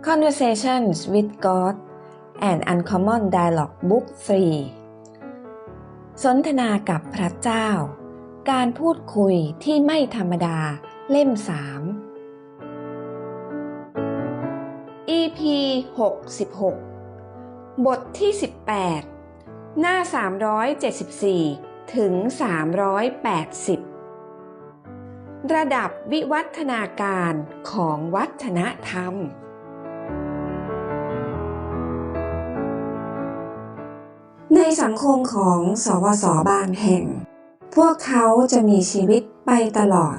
Conversations with God and Uncommon Dialogue Book 3 สนทนากับพระเจ้า การพูดคุยที่ไม่ธรรมดาเล่ม 3 EP 66 บทที่ 18 หน้า 374 ถึง 380 ระดับวิวัฒนาการของวัฒนธรรม ในสังคมของสวสบางแห่ง พวกเขาจะมีชีวิตไปตลอด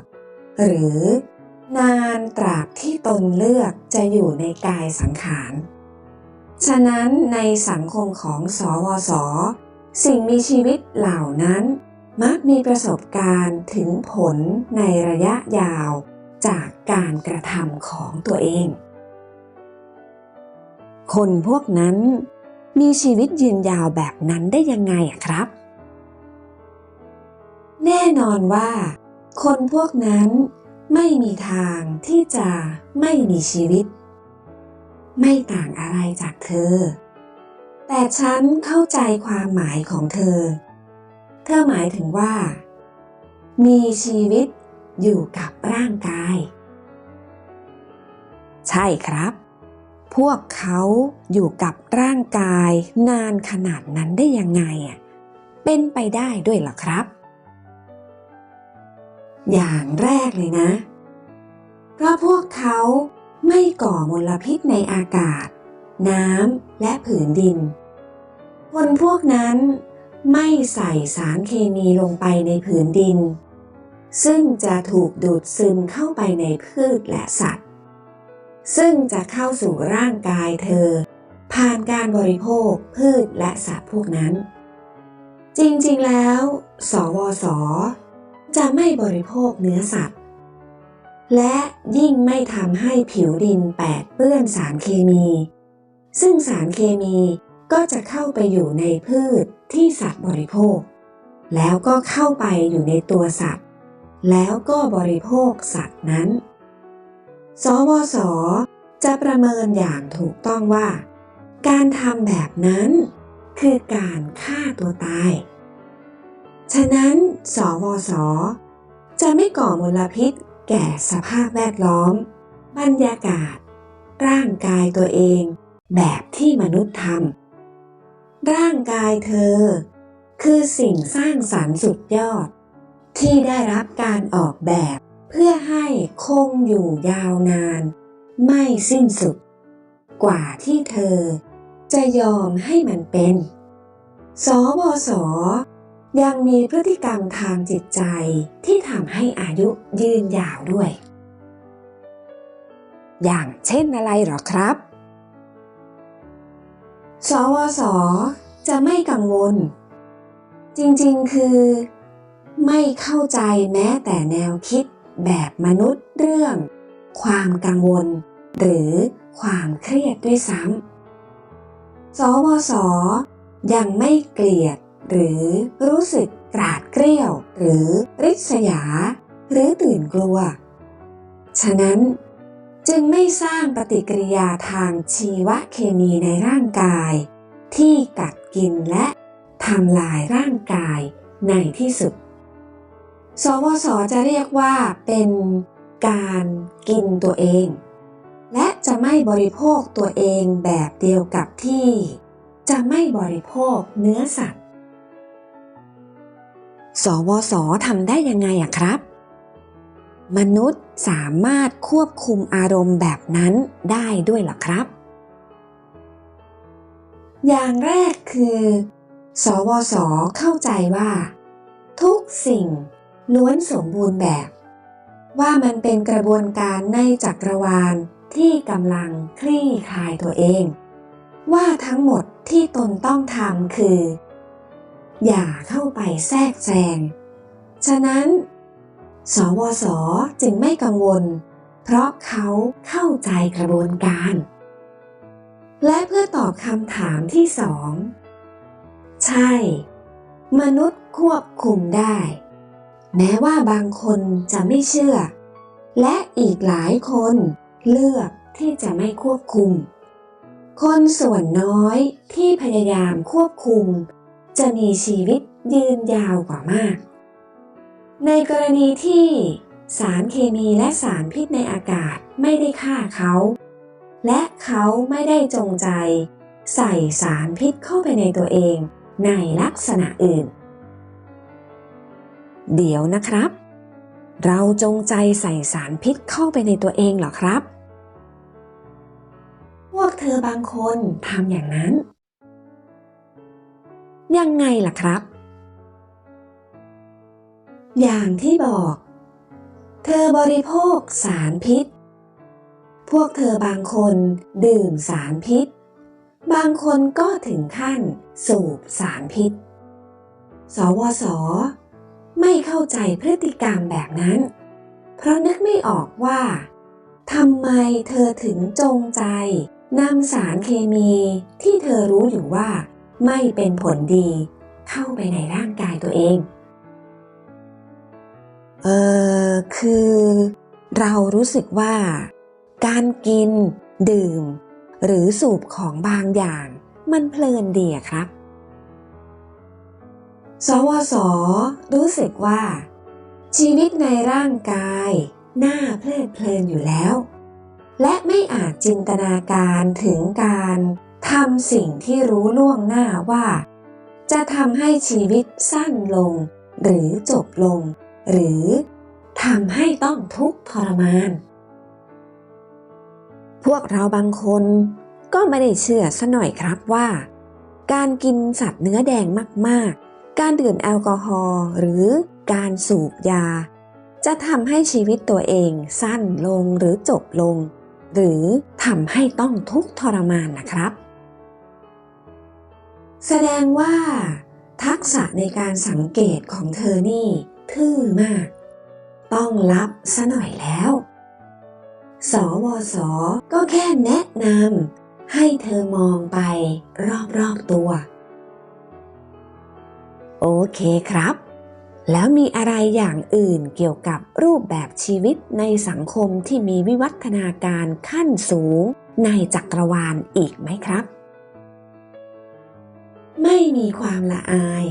หรือนานตราบที่ตนเลือกจะอยู่ในกายสังขาร ฉะนั้นในสังคมของสวส สิ่งมีชีวิตเหล่านั้น มักมีประสบการณ์ถึงผลในระยะยาวจากการกระทำของตัวเอง คนพวกนั้น มีชีวิตยืนยาวแบบนั้นได้ยังไงอะครับ แน่นอนว่า คนพวกนั้นไม่มีทางที่จะไม่มีชีวิต ไม่ต่างอะไรจากเธอ แต่ฉันเข้าใจความหมายของเธอ เธอหมายถึงว่า มีชีวิตอยู่กับร่างกาย ใช่ครับ พวกเขาอยู่กับร่างกายนานขนาดนั้นได้ยังไงอะเป็นไปได้ด้วยหรอครับ อย่างแรกเลยนะ เพราะพวกเขาไม่ก่อมลพิษในอากาศ น้ำและผืนดิน คนพวกนั้นไม่ใส่สารเคมีลงไปในผืนดิน ซึ่งจะถูกดูดซึมเข้าไปในพืชและสัตว์ ซึ่งจะเข้าสู่ร่างกายเธอ ผ่านการบริโภคพืชและสัตว์พวกนั้น จริงๆแล้ว สวส จะไม่บริโภคเนื้อสัตว์ และยิ่งไม่ทำให้ผิวดินแปดเปื้อนสารเคมี ซึ่งสารเคมีก็จะเข้าไปอยู่ในพืชที่สัตว์บริโภค แล้วก็เข้าไปอยู่ในตัวสัตว์ แล้วก็บริโภคสัตว์นั้น สวส จะประเมินอย่างถูกต้องว่า การทำแบบนั้น คือการฆ่าตัวตาย ฉะนั้น สวส จะไม่ก่อมลพิษแก่สภาพแวดล้อม บรรยากาศ ร่างกายตัวเอง แบบที่มนุษย์ทำร่างกายเธอ คือสิ่งสร้างสรรค์สุดยอด ที่ได้รับการออกแบบ เพื่อให้คงอยู่ยาวนาน ไม่สิ้นสุด กว่าที่เธอ จะยอมให้มันเป็น สวส ยังมีพฤติกรรมทางจิตใจที่ทำให้อายุยืนยาวด้วย อย่างเช่นอะไรหรอครับ สวส จะไม่กังวล จริงๆคือ ไม่เข้าใจแม้แต่แนวคิด แบบมนุษย์เรื่อง ความกังวล หรือความเครียดด้วยซ้ำ สวส ยังไม่เกลียด หรือรู้สึกกราดเกรี้ยว หรือริษยา หรือตื่นกลัว ฉะนั้นจึงไม่สร้างปฏิกิริยาทางชีวเคมีในร่างกาย ที่กัดกินและทำลายร่างกายในที่สุด สวสจะเรียกว่าเป็นการกินตัวเอง และจะไม่บริโภคตัวเองแบบเดียวกับที่ จะไม่บริโภคเนื้อสัตว์ สวสทำได้ยังไงอะครับ มนุษย์สามารถควบคุมอารมณ์แบบนั้นได้ด้วยหรอครับ อย่างแรกคือ สวสเข้าใจว่า ทุกสิ่ง ล้วนสมบูรณ์แบบ ว่ามันเป็นกระบวนการในจักรวาลที่กำลังคลี่คลายตัวเอง ว่าทั้งหมดที่ตนต้องทำคือ อย่าเข้าไปแทรกแซง ฉะนั้น สวสจึงไม่กังวล เพราะเขาเข้าใจกระบวนการ และเพื่อตอบคำถามที่สอง ใช่ มนุษย์ควบคุมได้ แม้ว่าบางคนจะไม่เชื่อ และอีกหลายคนเลือกที่จะไม่ควบคุม คนส่วนน้อยที่พยายามควบคุม จะมีชีวิตยืนยาวกว่ามาก ในกรณีที่สารเคมีและสารพิษในอากาศไม่ได้ฆ่าเขา และเขาไม่ได้จงใจ ใส่สารพิษเข้าไปในตัวเองในลักษณะอื่น เดี๋ยวนะครับ เราจงใจใส่สารพิษเข้าไปในตัวเองเหรอครับ พวกเธอบางคนทำอย่างนั้น ยังไงล่ะครับ อย่างที่บอก เธอบริโภคสารพิษ พวกเธอบางคนดื่มสารพิษ บางคนก็ถึงขั้นสูบสารพิษ สวส ไม่เข้าใจพฤติกรรมแบบนั้น เพราะนึกไม่ออกว่าทำไมเธอถึงจงใจนำสารเคมีที่เธอรู้อยู่ว่า ไม่เป็นผลดี เข้าไปในร่างกายตัวเอง เออคือ เรารู้สึกว่า การกิน ดื่ม หรือสูบของบางอย่าง มันเพลินดีครับ สวส รู้สึกว่า ชีวิตในร่างกายน่าเพลิดเพลินอยู่แล้ว และไม่อาจจินตนาการถึงการทำสิ่งที่รู้ล่วงหน้าว่า จะทำให้ชีวิตสั้นลง หรือจบลง หรือทำให้ต้องทุกข์ทรมาน พวกเราบางคนก็ไม่ได้เชื่อซะหน่อยครับว่า การกินสัตว์เนื้อแดงมากๆ การดื่มแอลกอฮอล์หรือการสูบยา จะทำให้ชีวิตตัวเองสั้นลงหรือจบลง หรือทำให้ต้องทุกข์ทรมานนะครับ แสดงว่า ทักษะในการสังเกตของเธอนี่ ทื่อมาก ต้องรับซะหน่อยแล้ว สวส ก็แค่แนะนำให้เธอมองไปรอบๆตัว โอเคครับ แล้วมีอะไรอย่างอื่นเกี่ยวกับรูปแบบชีวิตในสังคมที่มีวิวัฒนาการขั้นสูงในจักรวาลอีกไหมครับ ไม่มีความละอาย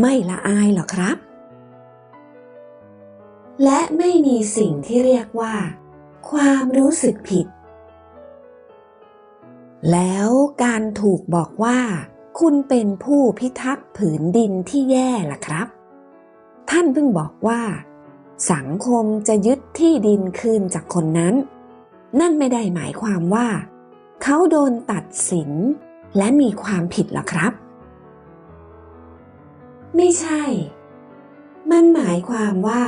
ไม่ละอายหรอครับ และไม่มีสิ่งที่เรียกว่า ความรู้สึกผิด แล้วการถูกบอกว่า คุณเป็นผู้พิทักษ์ผืนดินที่แย่ล่ะครับ ท่านเพิ่งบอกว่า สังคมจะยึดที่ดินคืนจากคนนั้น นั่นไม่ได้หมายความว่า เขาโดนตัดสิน และมีความผิดหรอครับ ไม่ใช่ มันหมายความว่า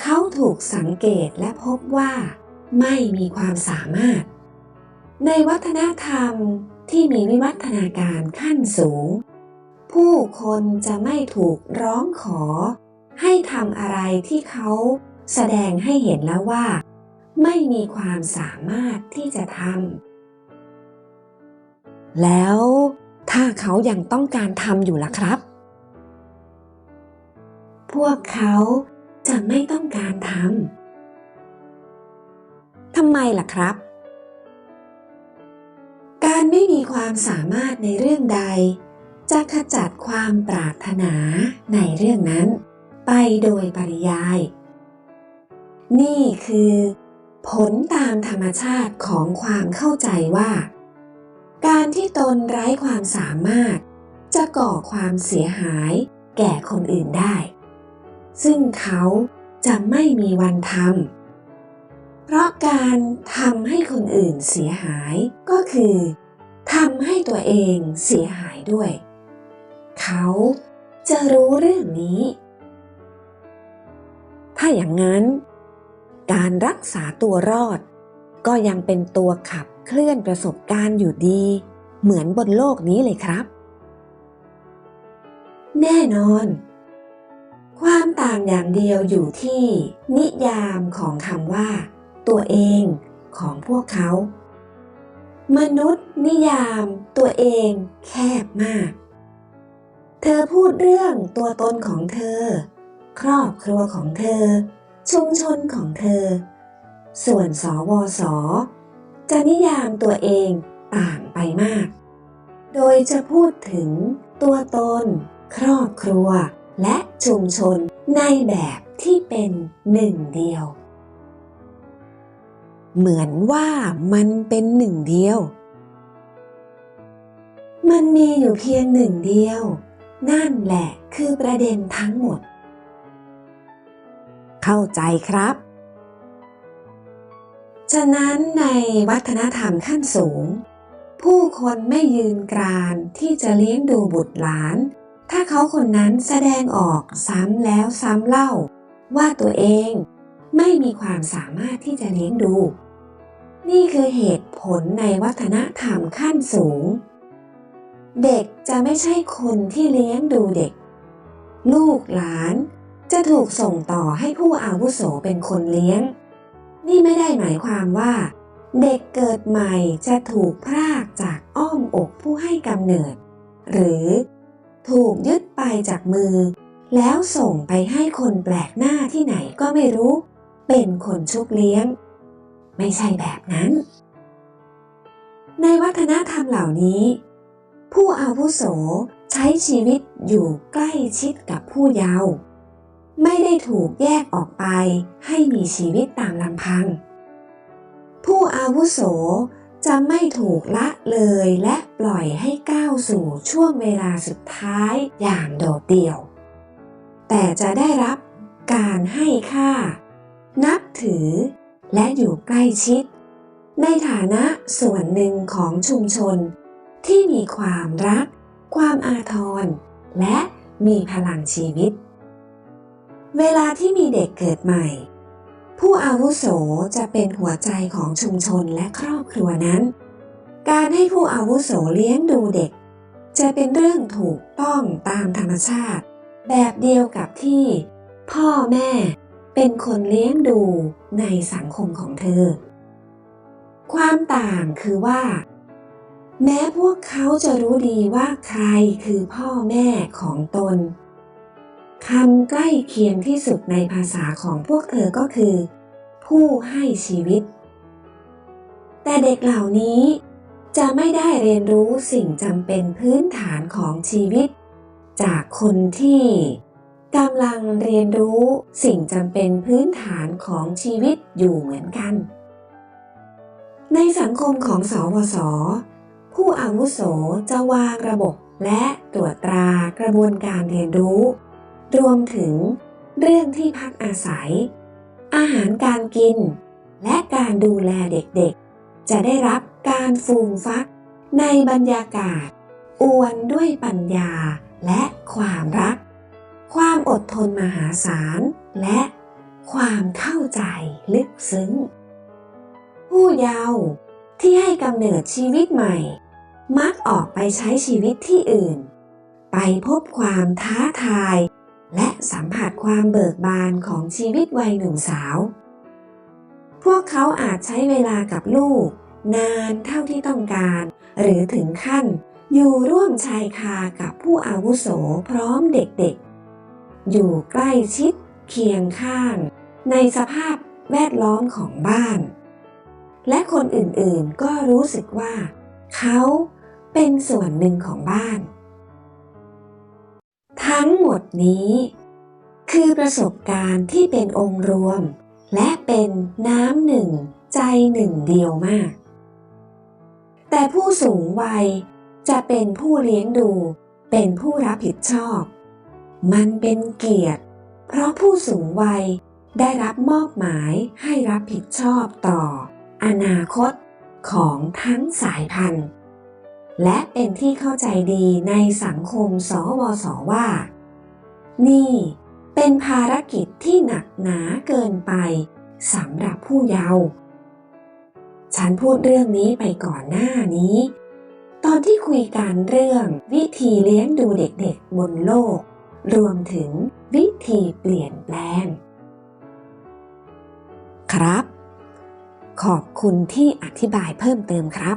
เขาถูกสังเกตและพบว่า ไม่มีความสามารถ ในวัฒนธรรม ที่มีวิวัฒนาการขั้นสูง ผู้คนจะไม่ถูกร้องขอ ให้ทำอะไรที่เขาแสดงให้เห็นแล้วว่า ไม่มีความสามารถที่จะทำแล้วถ้าเขายังต้องการทำอยู่ล่ะครับ พวกเขาจะไม่ต้องการทำทำไมล่ะครับ มีความสามารถในเรื่องใด จะขจัดความปรารถนาในเรื่องนั้น ไปโดยปริยาย นี่คือ ผลตามธรรมชาติของความเข้าใจว่า การที่ตนไร้ความสามารถ จะก่อความเสียหายแก่คนอื่นได้ ซึ่งเขาจะไม่มีวันทำเพราะการทำให้คนอื่นเสียหายก็คือำให้ตัวเองเสียหายด้วย เขาจะรู้เรื่องนี้ ถ้าอย่างนั้น การรักษาตัวรอด ก็ยังเป็นตัวขับเคลื่อนประสบการณ์อยู่ดี เหมือนบนโลกนี้เลยครับ แน่นอน ความต่างอย่างเดียวอยู่ที่ นิยามของคำว่า ตัวเองของพวกเขา มนุษย์นิยามตัวเองแคบมาก เธอพูดเรื่องตัวตนของเธอ ครอบครัวของเธอ ชุมชนของเธอ ส่วนสวส จะนิยามตัวเองต่างไปมาก โดยจะพูดถึงตัวตน ครอบครัว และชุมชนในแบบที่เป็นหนึ่งเดียว เหมือนว่ามันเป็นหนึ่งเดียว มันมีอยู่เพียงหนึ่งเดียว นั่นแหละคือประเด็นทั้งหมด เข้าใจครับ ฉะนั้นในวัฒนธรรมขั้นสูง ผู้คนไม่ยืนกรานที่จะเลี้ยงดูบุตรหลาน ถ้าเขาคนนั้นแสดงออกซ้ำแล้วซ้ำเล่า ว่าตัวเอง ไม่มีความสามารถที่จะเลี้ยงดู นี่คือเหตุผลในวัฒนธรรมขั้นสูง เด็กจะไม่ใช่คนที่เลี้ยงดูเด็ก ลูกหลานจะถูกส่งต่อให้ผู้อาวุโสเป็นคนเลี้ยง นี่ไม่ได้หมายความว่า เด็กเกิดใหม่จะถูกพรากจากอ้อมอกผู้ให้กำเนิด หรือถูกยึดไปจากมือ แล้วส่งไปให้คนแปลกหน้าที่ไหนก็ไม่รู้ เป็นคนชุบเลี้ยง ไม่ใช่แบบนั้น ในวัฒนธรรมเหล่านี้ ผู้อาวุโสใช้ชีวิตอยู่ใกล้ชิดกับผู้เยาว์ไม่ได้ถูกแยกออกไปให้มีชีวิตตามลำพัง ผู้อาวุโสจะไม่ถูกละเลยและปล่อยให้ก้าวสู่ช่วงเวลาสุดท้ายอย่างโดดเดี่ยว แต่จะได้รับการให้ค่า นับถือ และอยู่ใกล้ชิด ในฐานะส่วนหนึ่งของชุมชน ที่มีความรัก ความอาทร และมีพลังชีวิต เวลาที่มีเด็กเกิดใหม่ ผู้อาวุโสจะเป็นหัวใจของชุมชนและครอบครัวนั้น การให้ผู้อาวุโสเลี้ยงดูเด็ก จะเป็นเรื่องถูกต้องตามธรรมชาติ แบบเดียวกับที่ พ่อแม่ เป็นคนเลี้ยงดูในสังคมของเธอ ความต่างคือว่า แม้พวกเขาจะรู้ดีว่าใครคือพ่อแม่ของตนคำใกล้เคียงที่สุดในภาษาของพวกเธอก็คือ ผู้ให้ชีวิต แต่เด็กเหล่านี้จะไม่ได้เรียนรู้สิ่งจำเป็นพื้นฐานของชีวิต จากคนที่ กำลังเรียนรู้สิ่งจำเป็นพื้นฐานของชีวิตอยู่เหมือนกัน ในสังคมของสวส ผู้อาวุโสจะวางระบบและตรวจตรากระบวนการเรียนรู้ รวมถึงเรื่องที่พักอาศัย อาหารการกิน และการดูแลเด็กๆ จะได้รับการฟูมฟักในบรรยากาศอวนด้วยปัญญาและความรัก ความอดทนมหาศาล และความเข้าใจลึกซึ้ง ผู้เยาว์ที่ให้กำเนิดชีวิตใหม่ มักออกไปใช้ชีวิตที่อื่น ไปพบความท้าทาย และสัมผัสความเบิกบานของชีวิตวัยหนุ่มสาว พวกเขาอาจใช้เวลากับลูก นานเท่าที่ต้องการ หรือถึงขั้นอยู่ร่วมชายคากับผู้อาวุโสพร้อมเด็กๆ อยู่ใกล้ชิดเคียงข้าง ในสภาพแวดล้อมของบ้าน และคนอื่นๆก็รู้สึกว่า เขาเป็นส่วนหนึ่งของบ้าน ทั้งหมดนี้ คือประสบการณ์ที่เป็นองค์รวม และเป็นน้ำหนึ่งใจหนึ่งเดียวมาก แต่ผู้สูงวัยจะเป็นผู้เลี้ยงดู เป็นผู้รับผิดชอบ มันเป็นเกียรติ เพราะผู้สูงวัยได้รับมอบหมายให้รับผิดชอบต่อ อนาคตของทั้งสายพันธุ์ และเป็นที่เข้าใจดีในสังคมสวสว่า นี่เป็นภารกิจที่หนักหนาเกินไปสำหรับผู้เยาว์ฉันพูดเรื่องนี้ไปก่อนหน้านี้ ตอนที่คุยกันเรื่องวิธีเลี้ยงดูเด็กๆบนโลก รวมถึงวิธีเปลี่ยนแปลง ครับ ขอบคุณที่อธิบายเพิ่มเติมครับ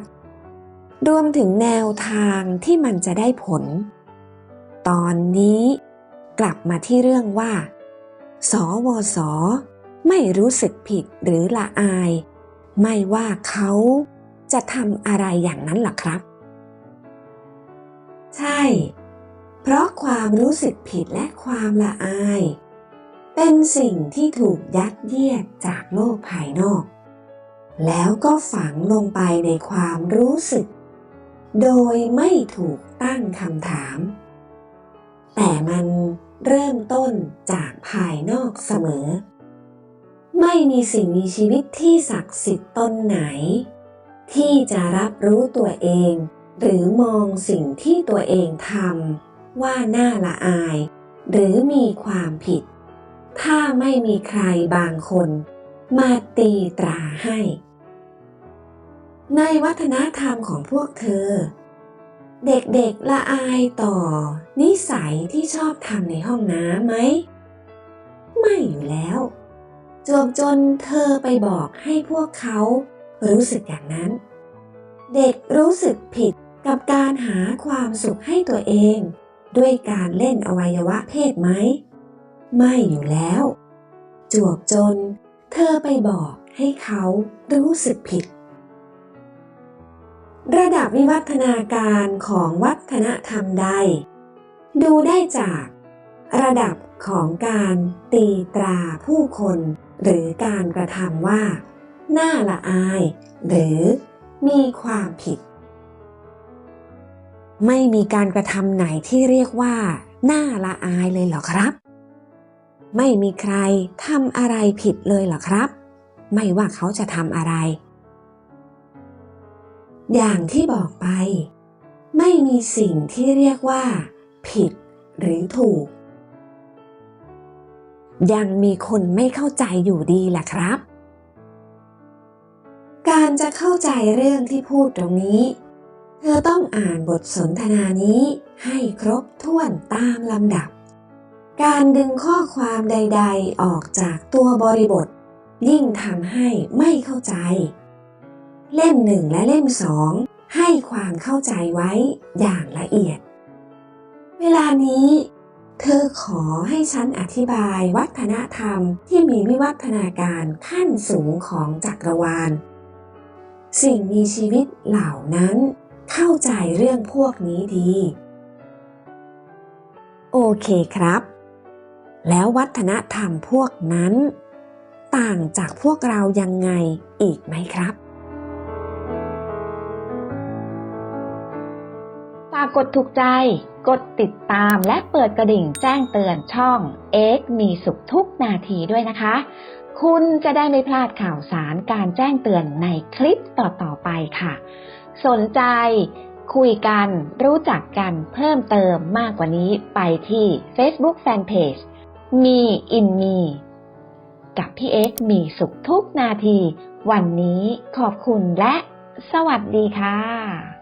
รวมถึงแนวทางที่มันจะได้ผล ตอนนี้กลับมาที่เรื่องว่า สวส ไม่รู้สึกผิดหรือละอาย ไม่ว่าเขาจะทำอะไรอย่างนั้นล่ะครับ ใช่ เพราะความรู้สึกผิดและความละอาย เป็นสิ่งที่ถูกยัดเยียดจากโลกภายนอก แล้วก็ฝังลงไปในความรู้สึก โดยไม่ถูกตั้งคำถาม แต่มันเริ่มต้นจากภายนอกเสมอ ไม่มีสิ่งมีชีวิตที่ศักดิ์สิทธิ์ตนไหน ที่จะรับรู้ตัวเอง หรือมองสิ่งที่ตัวเองทำ ว่าน่าละอาย หรือมีความผิด ถ้าไม่มีใครบางคนมาตีตราให้ ในวัฒนธรรมของพวกเธอ เด็กๆละอายต่อ นิสัยที่ชอบทำในห้องน้ำไหม ไม่อยู่แล้วจวบจนเธอไปบอกให้พวกเขารู้สึกอย่างนั้น เด็กรู้สึกผิดกับการหาความสุขให้ตัวเอง ด้วยการเล่นอวัยวะเพศไหม ไม่อยู่แล้ว จวบจน เธอไปบอกให้เขารู้สึกผิด ระดับวิวัฒนาการของวัฒนธรรมใด ดูได้จาก ระดับของการตีตราผู้คน หรือการกระทำว่า น่าละอาย หรือมีความผิด ไม่มีการกระทำไหนที่เรียกว่าน่าละอายเลยเหรอครับ ไม่มีใครทำอะไรผิดเลยเหรอครับ ไม่ว่าเขาจะทำอะไร อย่างที่บอกไป ไม่มีสิ่งที่เรียกว่า ผิดหรือถูก ยังมีคนไม่เข้าใจอยู่ดีแหละครับ การจะเข้าใจเรื่องที่พูดตรงนี้ เธอต้องอ่านบทสนทนานี้ให้ครบถ้วนตามลำดับ การดึงข้อความใด ๆ ออกจากตัวบริบท ยิ่งทำให้ไม่เข้าใจ เล่มหนึ่งและเล่มสองให้ความเข้าใจไว้อย่างละเอียด เวลานี้ เธอขอให้ฉันอธิบายวัฒนธรรมที่มีวิวัฒนาการขั้นสูงของจักรวาล สิ่งมีชีวิตเหล่านั้น เข้าใจเรื่องพวกนี้ดี โอเคครับ แล้ววัฒนธรรมพวกนั้น ต่างจากพวกเรายังไงอีกไหมครับ ฝากกดถูกใจ กดติดตามและเปิดกระดิ่งแจ้งเตือนช่อง X มีสุขทุกนาทีด้วยนะคะ คุณจะได้ไม่พลาดข่าวสารการแจ้งเตือนในคลิปต่อๆไปค่ะ สนใจ คุยกัน รู้จักกันเพิ่มเติมมากกว่านี้ไปที่ Facebook Fanpage มีอินมีกับพี่เอ็กมีสุขทุกนาที วันนี้ขอบคุณและสวัสดีค่ะ